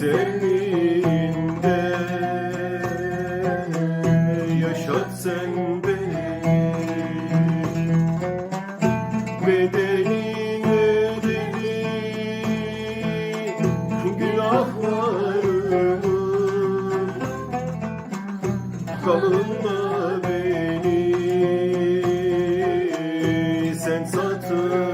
güzelliğinde Yaşat sen beni Bedenine değil Kalınma beni. Sen satın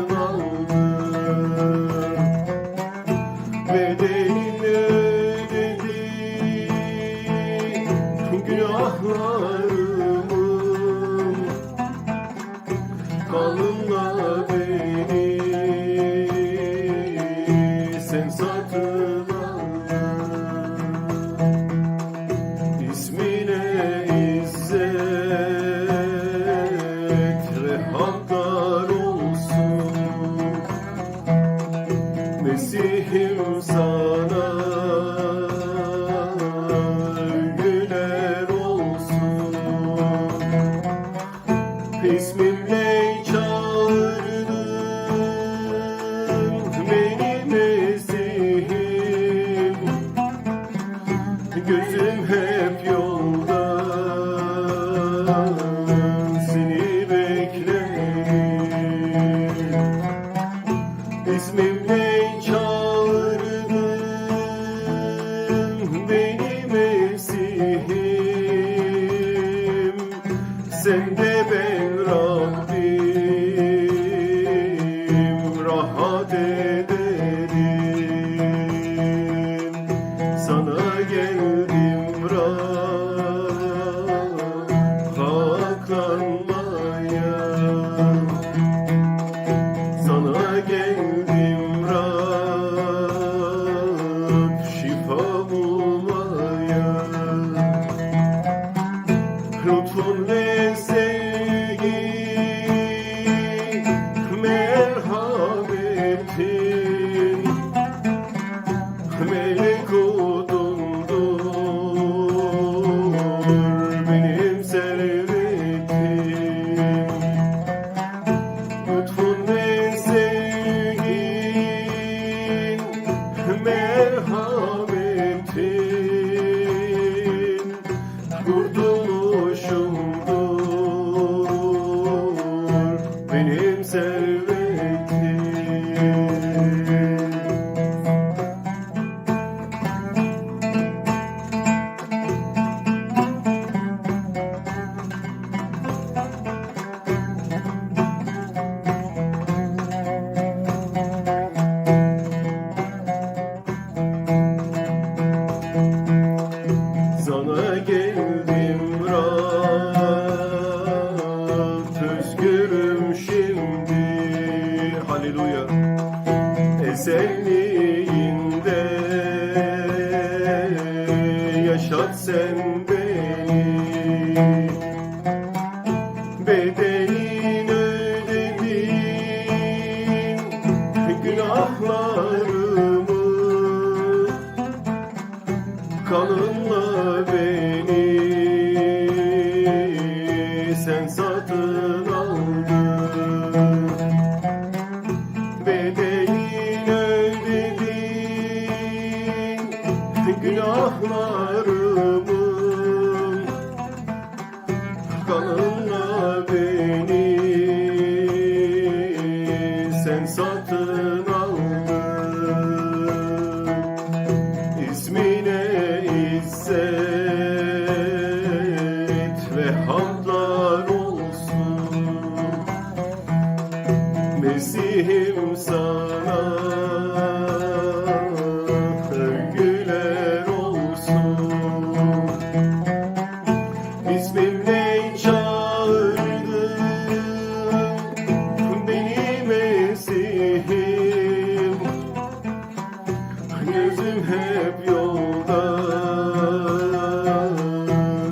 Ismim Angel. Lütfun neyse güzelliğinde. Yaşat sen beni. Bedenin ödemin Günahlarımı Kanınla beni günahlarımın kanınla beni. Sen satın aldın. İsmine izzet ve hamdlar olsun. Mesih'im sana.